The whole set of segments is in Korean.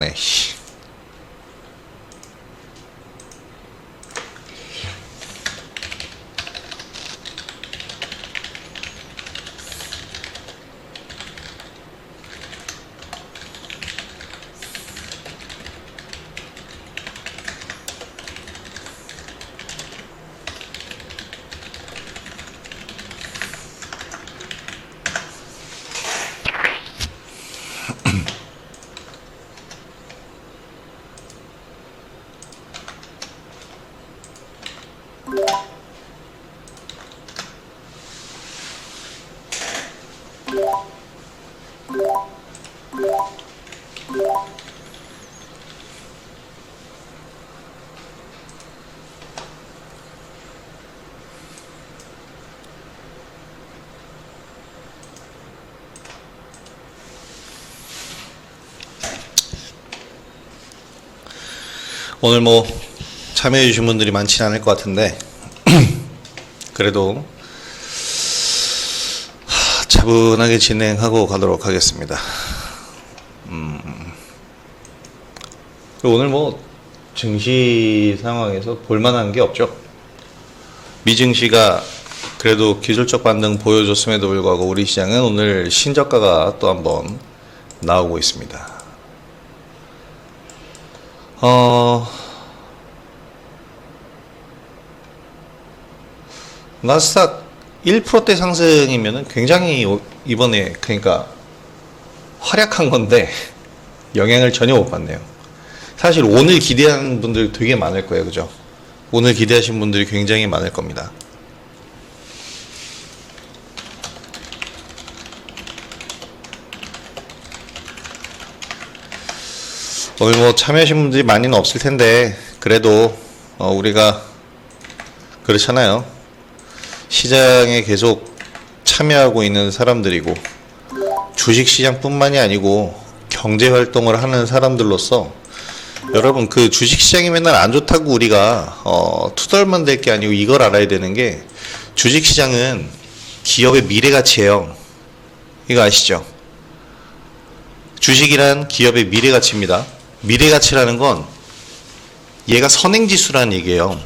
네, 씨. 오늘 뭐 참여해 주신 분들이 많지는 않을 것 같은데 그래도 하, 차분하게 진행하고 가도록 하겠습니다. 음. 오늘 뭐 증시 상황에서 볼만한 게 없죠. 미증시가 그래도 기술적 반등 보여줬음에도 불구하고 우리 시장은 오늘 신저가가 또 한번 나오고 있습니다. 어, 나스닥 1%대 상승이면은 굉장히 오- 이번에 그러니까 활약한 건데 영향을 전혀 못 받네요. 사실 오늘 기대하는 분들 되게 많을 거예요. 그죠? 오늘 기대하신 분들이 굉장히 많을 겁니다. 오늘 뭐 참여하신 분들이 많이는 없을 텐데 그래도 어, 우리가 그렇잖아요. 시장에 계속 참여하고 있는 사람들이고 주식 시장뿐만이 아니고 경제 활동을 하는 사람들로서 여러분 그 주식 시장이 맨날 안 좋다고 우리가 어, 투덜만 될 게 아니고 이걸 알아야 되는 게 주식 시장은 기업의 미래 가치예요. 이거 아시죠? 주식이란 기업의 미래 가치입니다. 미래 가치라는 건 얘가 선행 지수라는 얘기예요.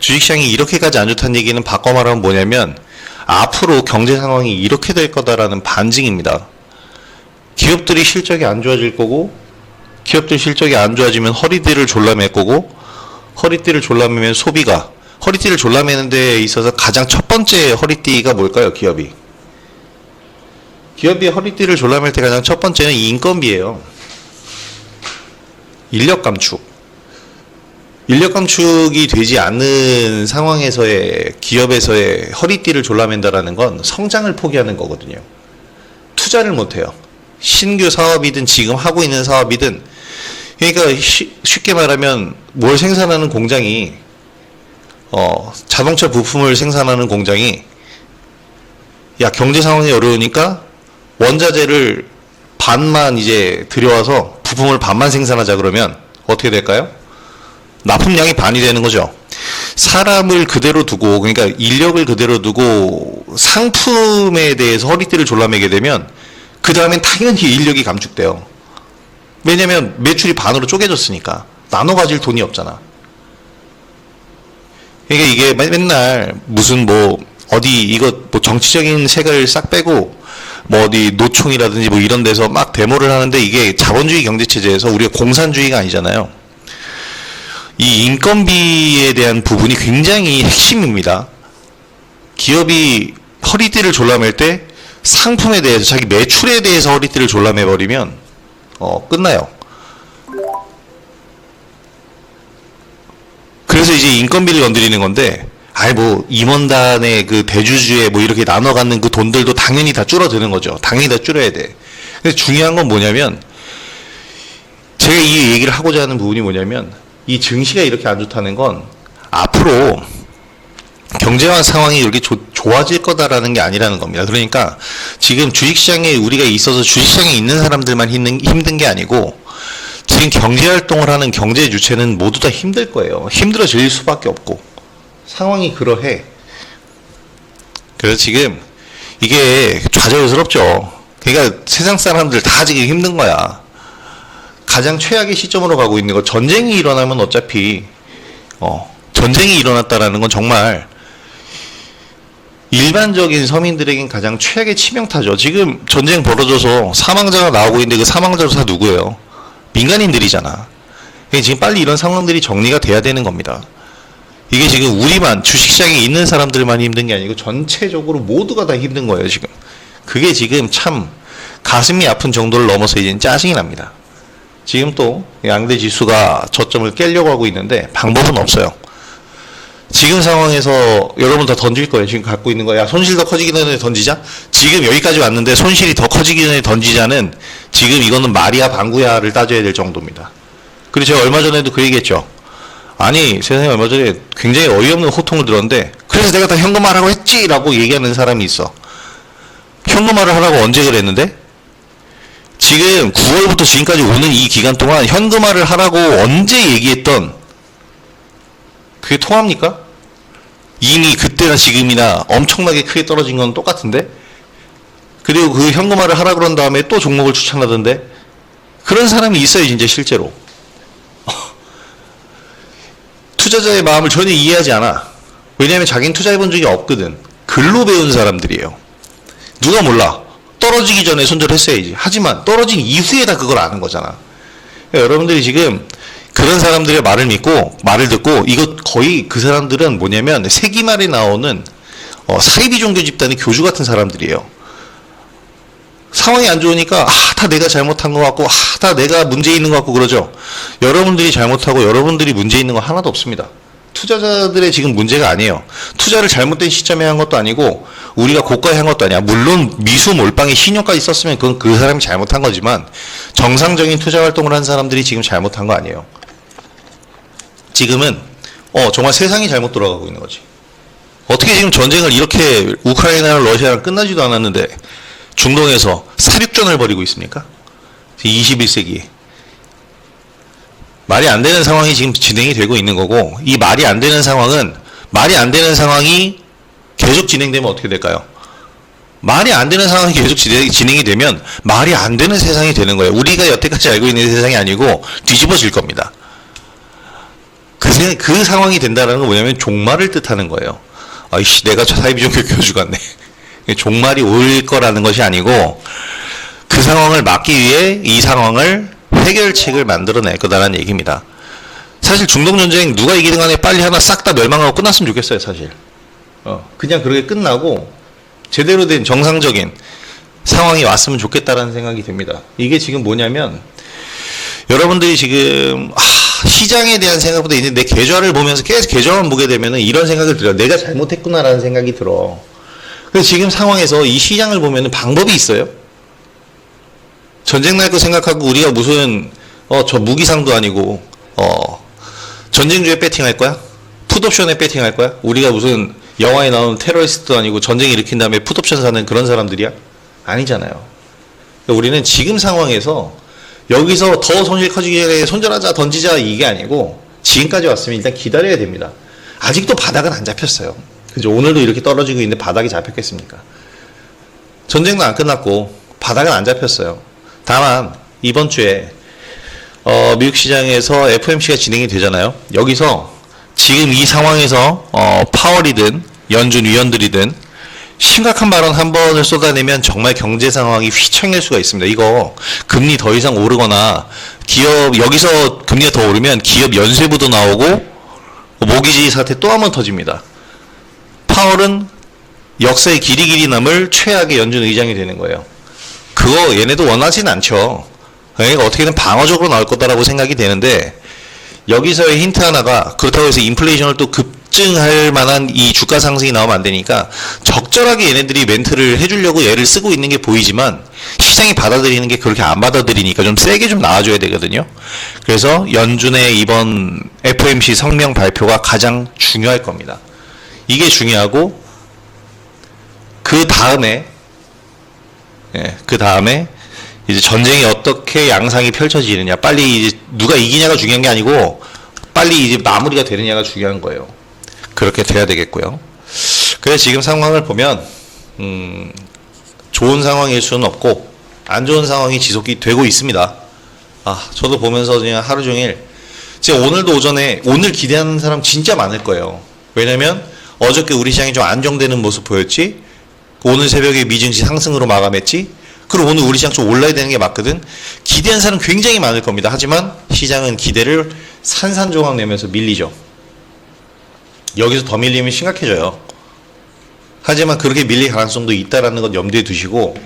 주식시장이 이렇게까지 안 좋다는 얘기는 바꿔 말하면 뭐냐면 앞으로 경제 상황이 이렇게 될 거다라는 반증입니다. 기업들이 실적이 안 좋아질 거고 기업들 실적이 안 좋아지면 허리띠를 졸라맬 거고 허리띠를 졸라매면 소비가 허리띠를 졸라매는 데 있어서 가장 첫 번째 허리띠가 뭘까요? 기업이 기업이 허리띠를 졸라맬 때 가장 첫 번째는 인건비예요. 인력 감축. 인력 감축이 되지 않는 상황에서의 기업에서의 허리띠를 졸라맨다라는 건 성장을 포기하는 거거든요. 투자를 못 해요. 신규 사업이든 지금 하고 있는 사업이든 그러니까 쉬- 쉽게 말하면 뭘 생산하는 공장이 어, 자동차 부품을 생산하는 공장이 야 경제 상황이 어려우니까 원자재를 반만 이제 들여와서 부품을 반만 생산하자 그러면 어떻게 될까요? 납품량이 반이 되는 거죠. 사람을 그대로 두고 그러니까 인력을 그대로 두고 상품에 대해서 허리띠를 졸라매게 되면 그 다음엔 당연히 인력이 감축돼요. 왜냐면 매출이 반으로 쪼개졌으니까 나눠 가질 돈이 없잖아. 그러니까 이게 맨- 맨날 무슨 뭐 어디 이거 뭐 정치적인 색을 싹 빼고 뭐 어디 노총이라든지 뭐 이런 데서 막 데모를 하는데 이게 자본주의 경제 체제에서 우리가 공산주의가 아니잖아요. 이 인건비에 대한 부분이 굉장히 핵심입니다. 기업이 허리띠를 졸라맬 때 상품에 대해서 자기 매출에 대해서 허리띠를 졸라매 버리면 어 끝나요. 그래서 이제 인건비를 건드리는 건데 아이 뭐 임원단의 그 대주주에 뭐 이렇게 나눠 갖는 그 돈들도 당연히 다 줄어드는 거죠. 당연히 다 줄여야 돼. 근데 중요한 건 뭐냐면 제가 이 얘기를 하고자 하는 부분이 뭐냐면 이 증시가 이렇게 안 좋다는 건 앞으로 경제화 상황이 이렇게 조- 좋아질 거다라는 게 아니라는 겁니다. 그러니까 지금 주식시장에 우리가 있어서 주식시장에 있는 사람들만 힘든, 힘든 게 아니고 지금 경제 활동을 하는 경제 주체는 모두 다 힘들 거예요. 힘들어질 수밖에 없고 상황이 그러해. 그래서 지금 이게 좌절스럽죠. 그러니까 세상 사람들 다 지금 힘든 거야. 가장 최악의 시점으로 가고 있는 거 전쟁이 일어나면 어차피 어, 전쟁이 일어났다라는 건 정말 일반적인 서민들에겐 가장 최악의 치명타죠. 지금 전쟁 벌어져서 사망자가 나오고 있는데 그 사망자도 다 누구예요? 민간인들이잖아. 그러니까 지금 빨리 이런 상황들이 정리가 돼야 되는 겁니다. 이게 지금 우리만 주식시장에 있는 사람들만 힘든 게 아니고 전체적으로 모두가 다 힘든 거예요, 지금. 그게 지금 참 가슴이 아픈 정도를 넘어서 이제 짜증이 납니다. 지금 또 양대 지수가 저점을 깨려고 하고 있는데 방법은 없어요. 지금 상황에서 여러분 더 던질 거예요. 지금 갖고 있는 거야. 손실 더 커지기 전에 던지자. 지금 여기까지 왔는데 손실이 더 커지기 전에 던지자는 지금 이거는 말이야 방구야를 따져야 될 정도입니다. 그리고 제가 얼마 전에도 그 얘기했죠. 아니 세상에 얼마 전에 굉장히 어이없는 호통을 들었는데 그래서 내가 다 현금화라고 했지라고 얘기하는 사람이 있어. 현금화를 하라고 언제 그랬는데? 지금 9월부터 지금까지 오는 이 기간 동안 현금화를 하라고 언제 얘기했던 그게 통합니까? 이미 그때나 지금이나 엄청나게 크게 떨어진 건 똑같은데? 그리고 그 현금화를 하라 그런 다음에 또 종목을 추천하던데? 그런 사람이 있어요, 진짜 실제로. 투자자의 마음을 전혀 이해하지 않아. 왜냐하면 자기는 투자해본 적이 없거든. 글로 배운 사람들이에요. 누가 몰라. 떨어지기 전에 손절했어야지. 하지만 떨어진 이후에 다 그걸 아는 거잖아. 그러니까 여러분들이 지금 그런 사람들의 말을 믿고 말을 듣고 이거 거의 그 사람들은 뭐냐면 세기말에 나오는 어, 사이비 종교 집단의 교주 같은 사람들이에요. 상황이 안 좋으니까 아, 다 내가 잘못한 것 같고 아, 다 내가 문제 있는 것 같고 그러죠. 여러분들이 잘못하고 여러분들이 문제 있는 거 하나도 없습니다. 투자자들의 지금 문제가 아니에요. 투자를 잘못된 시점에 한 것도 아니고 우리가 고가에 한 것도 아니야. 물론 미수 몰빵에 신용까지 썼으면 그건 그 사람이 잘못한 거지만 정상적인 투자 활동을 한 사람들이 지금 잘못한 거 아니에요. 지금은 어 정말 세상이 잘못 돌아가고 있는 거지. 어떻게 지금 전쟁을 이렇게 우크라이나랑 러시아랑 끝나지도 않았는데 중동에서 사륙전을 벌이고 있습니까? 21세기에. 말이 안 되는 상황이 지금 진행이 되고 있는 거고 이 말이 안 되는 상황은 말이 안 되는 상황이 계속 진행되면 어떻게 될까요? 말이 안 되는 상황이 계속 진행- 진행이 되면 말이 안 되는 세상이 되는 거예요. 우리가 여태까지 알고 있는 세상이 아니고 뒤집어질 겁니다. 그, 세- 그 상황이 된다는 건 뭐냐면 종말을 뜻하는 거예요. 아이씨, 내가 저 사이비 종교 교주 같네. 종말이 올 거라는 것이 아니고 그 상황을 막기 위해 이 상황을 해결책을 만들어낼 거다라는 얘기입니다. 사실 중동 전쟁 누가 이기든 간에 빨리 하나 싹 다 멸망하고 끝났으면 좋겠어요, 사실. 어, 그냥 그렇게 끝나고 제대로 된 정상적인 상황이 왔으면 좋겠다라는 생각이 듭니다. 이게 지금 뭐냐면 여러분들이 지금 아, 시장에 대한 생각보다 이제 내 계좌를 보면서 계속 계좌만 보게 되면은 이런 생각을 들어요. 내가 잘못했구나라는 생각이 들어. 그래서 지금 상황에서 이 시장을 보면은 방법이 있어요. 전쟁 날 거 생각하고 우리가 무슨 어 저 무기상도 아니고 어 전쟁주에 배팅할 거야? 풋옵션에 배팅할 거야? 우리가 무슨 영화에 나오는 테러리스트도 아니고 전쟁 일으킨 다음에 풋옵션 사는 그런 사람들이야? 아니잖아요. 그러니까 우리는 지금 상황에서 여기서 더 손실 커지기 전에 손절하자 던지자 이게 아니고 지금까지 왔으면 일단 기다려야 됩니다. 아직도 바닥은 안 잡혔어요. 그죠? 오늘도 이렇게 떨어지고 있는데 바닥이 잡혔겠습니까? 전쟁도 안 끝났고 바닥은 안 잡혔어요. 다만 이번 주에 어, 미국 시장에서 FOMC가 진행이 되잖아요. 여기서 지금 이 상황에서 어, 파월이든 연준 위원들이든 심각한 발언 한 번을 쏟아내면 정말 경제 상황이 휘청일 수가 있습니다. 이거 금리 더 이상 오르거나 기업 여기서 금리가 더 오르면 기업 연쇄부도 나오고 모기지 사태 또 한 번 터집니다. 파월은 역사의 길이 길이 남을 최악의 연준 의장이 되는 거예요. 그거 얘네도 원하진 않죠. 그러니까 어떻게든 방어적으로 나올 거다라고 생각이 되는데 여기서의 힌트 하나가 그렇다고 해서 인플레이션을 또 급증할 만한 이 주가 상승이 나오면 안 되니까 적절하게 얘네들이 멘트를 해주려고 얘를 쓰고 있는 게 보이지만 시장이 받아들이는 게 그렇게 안 받아들이니까 좀 세게 좀 나와줘야 되거든요. 그래서 연준의 이번 FOMC 성명 발표가 가장 중요할 겁니다. 이게 중요하고 그 다음에 예, 그 다음에 이제 전쟁이 어떻게 양상이 펼쳐지느냐, 빨리 이제 누가 이기냐가 중요한 게 아니고 빨리 이제 마무리가 되느냐가 중요한 거예요. 그렇게 돼야 되겠고요. 그래서 지금 상황을 보면 음, 좋은 상황일 수는 없고 안 좋은 상황이 지속이 되고 있습니다. 아, 저도 보면서 그냥 하루 종일 제가 오늘도 오전에 오늘 기대하는 사람 진짜 많을 거예요. 왜냐면 어저께 우리 시장이 좀 안정되는 모습 보였지. 오늘 새벽에 미증시 상승으로 마감했지. 그리고 오늘 우리 시장 좀 올라야 되는 게 맞거든. 기대한 사람 굉장히 많을 겁니다. 하지만 시장은 기대를 산산조각 내면서 밀리죠. 여기서 더 밀리면 심각해져요. 하지만 그렇게 밀릴 가능성도 있다라는 것 염두에 두시고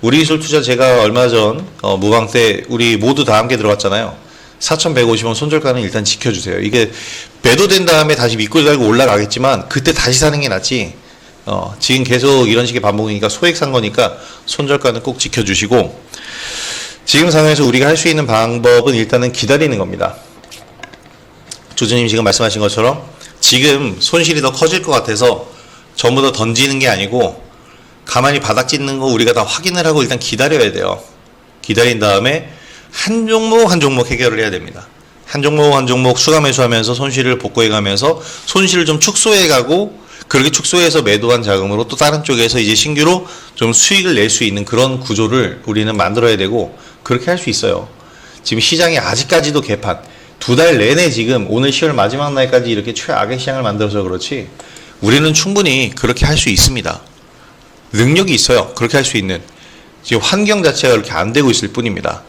우리 기술 투자 제가 얼마 전 어, 무방 때 우리 모두 다 함께 들어갔잖아요. 4,150원 손절가는 일단 지켜주세요. 이게 매도된 다음에 다시 미끌 달고 올라가겠지만 그때 다시 사는 게 낫지. 어, 지금 계속 이런 식의 반복이니까 소액 산 거니까 손절가는 꼭 지켜주시고 지금 상황에서 우리가 할 수 있는 방법은 일단은 기다리는 겁니다. 조주님 지금 말씀하신 것처럼 지금 손실이 더 커질 것 같아서 전부 다 던지는 게 아니고 가만히 바닥 찢는 거 우리가 다 확인을 하고 일단 기다려야 돼요. 기다린 다음에 한 종목 한 종목 해결을 해야 됩니다. 한 종목 한 종목 수감 매수하면서 손실을 복구해 가면서 손실을 좀 축소해 가고 그렇게 축소해서 매도한 자금으로 또 다른 쪽에서 이제 신규로 좀 수익을 낼 수 있는 그런 구조를 우리는 만들어야 되고 그렇게 할 수 있어요. 지금 시장이 아직까지도 개판 두 달 내내 지금 오늘 10월 마지막 날까지 이렇게 최악의 시장을 만들어서 그렇지 우리는 충분히 그렇게 할 수 있습니다. 능력이 있어요. 그렇게 할 수 있는 지금 환경 자체가 그렇게 안 되고 있을 뿐입니다.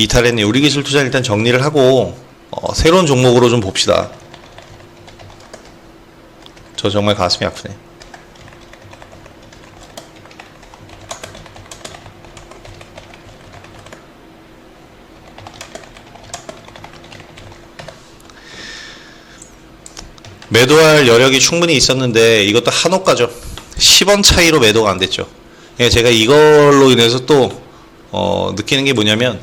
이탈했네. 우리 기술 투자 일단 정리를 하고 어, 새로운 종목으로 좀 봅시다. 저 정말 가슴이 아프네. 매도할 여력이 충분히 있었는데 이것도 한호가죠. 10원 차이로 매도가 안 됐죠. 예, 제가 이걸로 인해서 또 어, 느끼는 게 뭐냐면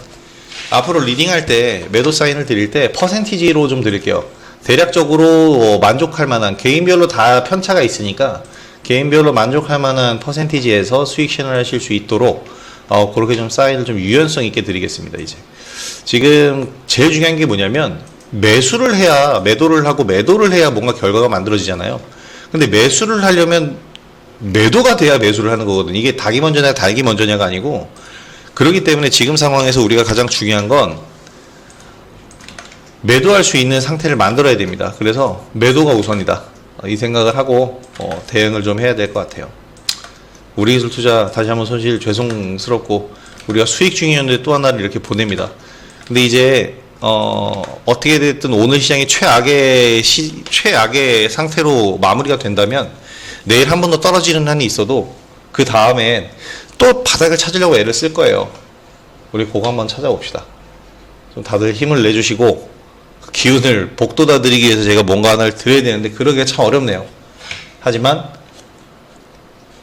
앞으로 리딩할 때 매도 사인을 드릴 때 퍼센티지로 좀 드릴게요. 대략적으로 어, 만족할 만한 개인별로 다 편차가 있으니까 개인별로 만족할 만한 퍼센티지에서 수익 실현을 하실 수 있도록 어, 그렇게 좀 사인을 좀 유연성 있게 드리겠습니다. 이제 지금 제일 중요한 게 뭐냐면 매수를 해야 매도를 하고 매도를 해야 뭔가 결과가 만들어지잖아요. 근데 매수를 하려면 매도가 돼야 매수를 하는 거거든. 이게 닭이 먼저냐 닭이 먼저냐가 아니고 그렇기 때문에 지금 상황에서 우리가 가장 중요한 건 매도할 수 있는 상태를 만들어야 됩니다. 그래서 매도가 우선이다. 어, 이 생각을 하고 어, 대응을 좀 해야 될 것 같아요. 우리 기술 투자 다시 한번 손실 죄송스럽고 우리가 수익 중이었는데 또 하나를 이렇게 보냅니다. 근데 이제 어, 어떻게 됐든 오늘 시장이 최악의 시, 최악의 상태로 마무리가 된다면 내일 한 번 더 떨어지는 한이 있어도 그 다음엔 또 바닥을 찾으려고 애를 쓸 거예요. 우리 그거 한번 찾아봅시다. 좀 다들 힘을 내주시고 그 기운을 복돋아 드리기 위해서 제가 뭔가 하나를 드려야 되는데 그러기가 참 어렵네요. 하지만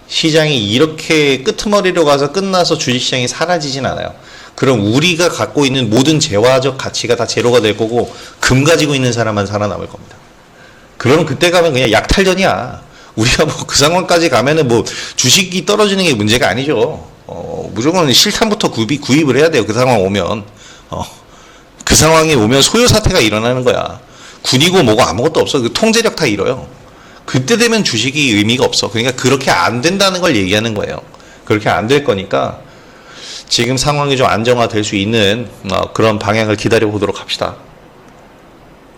시장이 이렇게 끄트머리로 가서 끝나서 주식시장이 사라지진 않아요. 그럼 우리가 갖고 있는 모든 재화적 가치가 다 제로가 될 거고 금 가지고 있는 사람만 살아남을 겁니다. 그러면 그때 가면 그냥 약탈전이야. 우리가 뭐 그 상황까지 가면은 뭐 주식이 떨어지는 게 문제가 아니죠. 어, 무조건 실탄부터 구입, 구입을 해야 돼요. 그 상황 오면. 어, 그 상황이 오면 소요 사태가 일어나는 거야. 군이고 뭐고 아무것도 없어. 그 통제력 다 잃어요. 그때 되면 주식이 의미가 없어. 그러니까 그렇게 안 된다는 걸 얘기하는 거예요. 그렇게 안 될 거니까 지금 상황이 좀 안정화될 수 있는 어, 그런 방향을 기다려 보도록 합시다.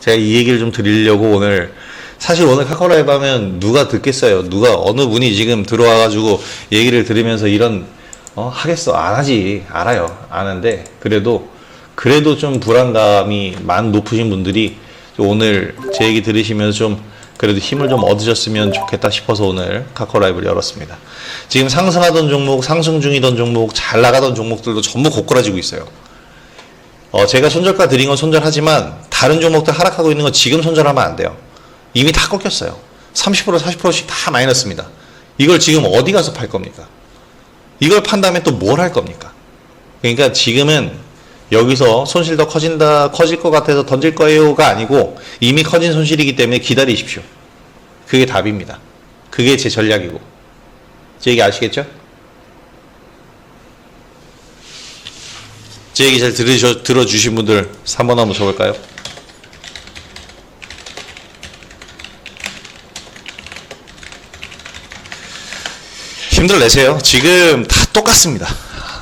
제가 이 얘기를 좀 드리려고 오늘 사실 오늘 카카오 라이브 하면 누가 듣겠어요? 누가 어느 분이 지금 들어와 가지고 얘기를 들으면서 이런 어 하겠어 안 하지 알아요 아는데 그래도 그래도 좀 불안감이 많 높으신 분들이 오늘 제 얘기 들으시면서 좀 그래도 힘을 좀 얻으셨으면 좋겠다 싶어서 오늘 카카오 라이브를 열었습니다. 지금 상승하던 종목, 상승 중이던 종목, 잘 나가던 종목들도 전부 고꾸라지고 있어요. 어, 제가 손절가 드린 건 손절하지만 다른 종목들 하락하고 있는 건 지금 손절하면 안 돼요. 이미 다 꺾였어요. 30% 40%씩 다 마이너스입니다. 이걸 지금 어디 가서 팔 겁니까? 이걸 판다면 또 뭘 할 겁니까? 그러니까 지금은 여기서 손실 더 커진다, 커질 것 같아서 던질 거예요가 아니고 이미 커진 손실이기 때문에 기다리십시오. 그게 답입니다. 그게 제 전략이고. 제 얘기 아시겠죠? 제 얘기 잘 들으셔, 들어주신 분들 3번 한번 적을까요? 힘들 내세요. 지금 다 똑같습니다.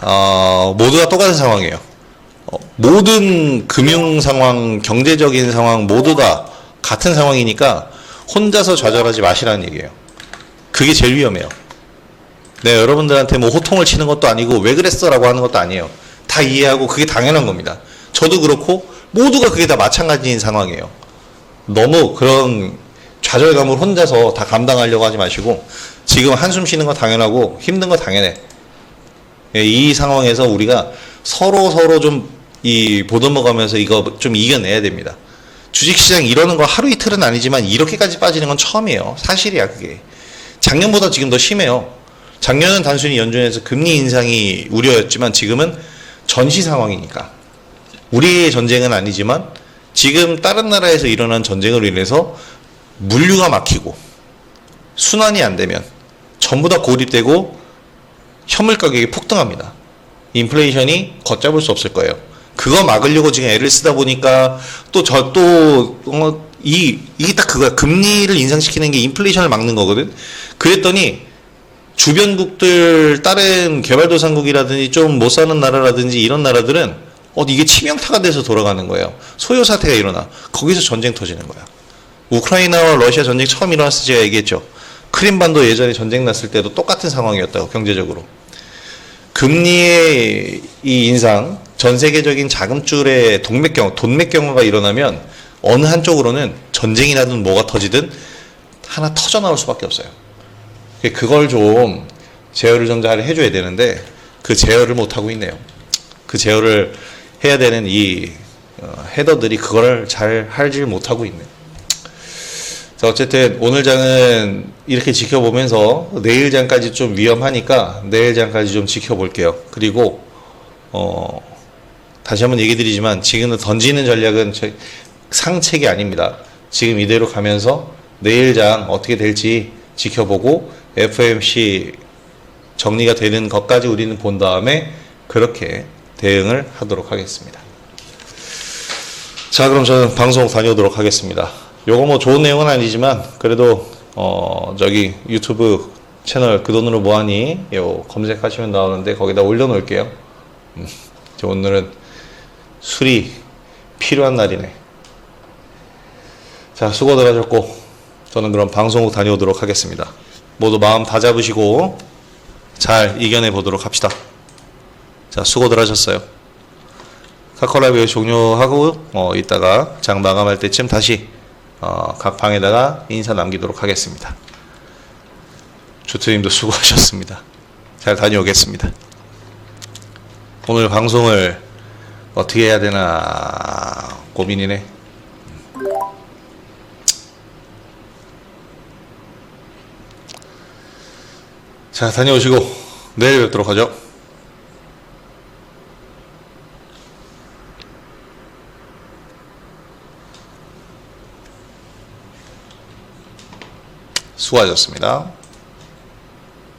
어, 모두가 똑같은 상황이에요. 어, 모든 금융 상황, 경제적인 상황 모두가 같은 상황이니까 혼자서 좌절하지 마시라는 얘기예요. 그게 제일 위험해요. 네, 여러분들한테 뭐 호통을 치는 것도 아니고 왜 그랬어라고 하는 것도 아니에요. 다 이해하고 그게 당연한 겁니다. 저도 그렇고 모두가 그게 다 마찬가지인 상황이에요. 너무 그런 좌절감을 혼자서 다 감당하려고 하지 마시고 지금 한숨 쉬는 거 당연하고 힘든 거 당연해. 예, 이 상황에서 우리가 서로 서로 좀 이 보듬어가면서 이거 좀 이겨내야 됩니다. 주식시장 이러는 거 하루 이틀은 아니지만 이렇게까지 빠지는 건 처음이에요. 사실이야 그게. 작년보다 지금 더 심해요. 작년은 단순히 연준에서 금리 인상이 우려였지만 지금은 전시 상황이니까. 우리의 전쟁은 아니지만 지금 다른 나라에서 일어난 전쟁으로 인해서 물류가 막히고 순환이 안 되면 전부 다 고립되고 현물 가격이 폭등합니다. 인플레이션이 걷잡을 수 없을 거예요. 그거 막으려고 지금 애를 쓰다 보니까 또 저 또 어, 이 이게 딱 그거야. 금리를 인상시키는 게 인플레이션을 막는 거거든. 그랬더니 주변국들 다른 개발도상국이라든지 좀 못 사는 나라라든지 이런 나라들은 어 이게 치명타가 돼서 돌아가는 거예요. 소요 사태가 일어나. 거기서 전쟁 터지는 거야. 우크라이나와 러시아 전쟁 처음 일어났을 때 제가 얘기했죠. 크림반도 예전에 전쟁 났을 때도 똑같은 상황이었다고 경제적으로. 금리의 이 인상, 전 세계적인 자금줄의 동맥경, 돈맥경화가 일어나면 어느 한쪽으로는 전쟁이 나든 뭐가 터지든 하나 터져 나올 수밖에 없어요. 그걸 좀 제어를 좀 잘 해줘야 되는데 그 제어를 못 하고 있네요. 그 제어를 해야 되는 이 어, 헤더들이 그걸 잘 하질 못하고 있네. 자 어쨌든 오늘 장은 이렇게 지켜보면서 내일 장까지 좀 위험하니까 내일 장까지 좀 지켜볼게요. 그리고 어 다시 한번 얘기 드리지만 지금은 던지는 전략은 저- 상책이 아닙니다. 지금 이대로 가면서 내일 장 어떻게 될지 지켜보고 FMC 정리가 되는 것까지 우리는 본 다음에 그렇게 대응을 하도록 하겠습니다. 자, 그럼 저는 방송 다녀오도록 하겠습니다. 요거 뭐 좋은 내용은 아니지만 그래도 어 저기 유튜브 채널 그 돈으로 뭐하니 요 검색하시면 나오는데 거기다 올려놓을게요. 음, 저 오늘은 술이 필요한 날이네. 자, 수고들 하셨고 저는 그럼 방송국 다녀오도록 하겠습니다. 모두 마음 다 잡으시고 잘 이겨내 보도록 합시다. 자, 수고들 하셨어요. 카카오라이브 종료하고 어, 이따가 장 마감할 때쯤 다시 어, 각 방에다가 인사 남기도록 하겠습니다. 주트님도 수고하셨습니다. 잘 다녀오겠습니다. 오늘 방송을 어떻게 해야 되나 고민이네. 자, 다녀오시고 내일 뵙도록 하죠. 수고하셨습니다.